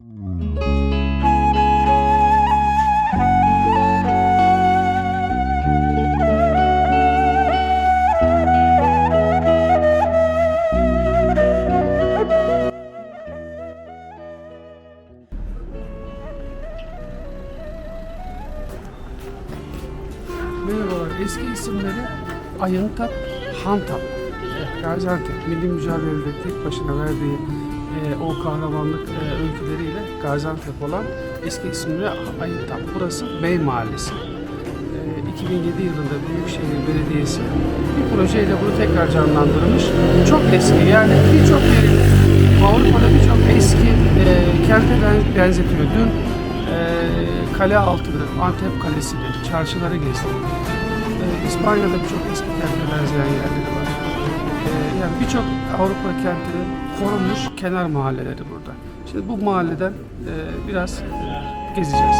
Merhabalar. Eski isimleri Ayıntap, Hantap. Gaziantep milli mücadelede tek başına verdiği e, o kahramanlık e, öyküleriyle Gaziantep olan eski isimleri Ayıntap. Burası Bey Mahallesi. E, 2007 yılında Büyükşehir Belediyesi bir projeyle bunu tekrar canlandırmış. Çok eski yani birçok yerin Avrupa'da birçok eski e, kente ben- benzetiyor. Dün e, kale altını, Antep Kalesi'ni, çarşıları gezdim. E, İspanya'da birçok eski kente benzeyen yerleri var. E, yani birçok Avrupa kentinin korunmuş kenar mahalleleri burada. Şimdi bu mahalleden e, biraz gezeceğiz.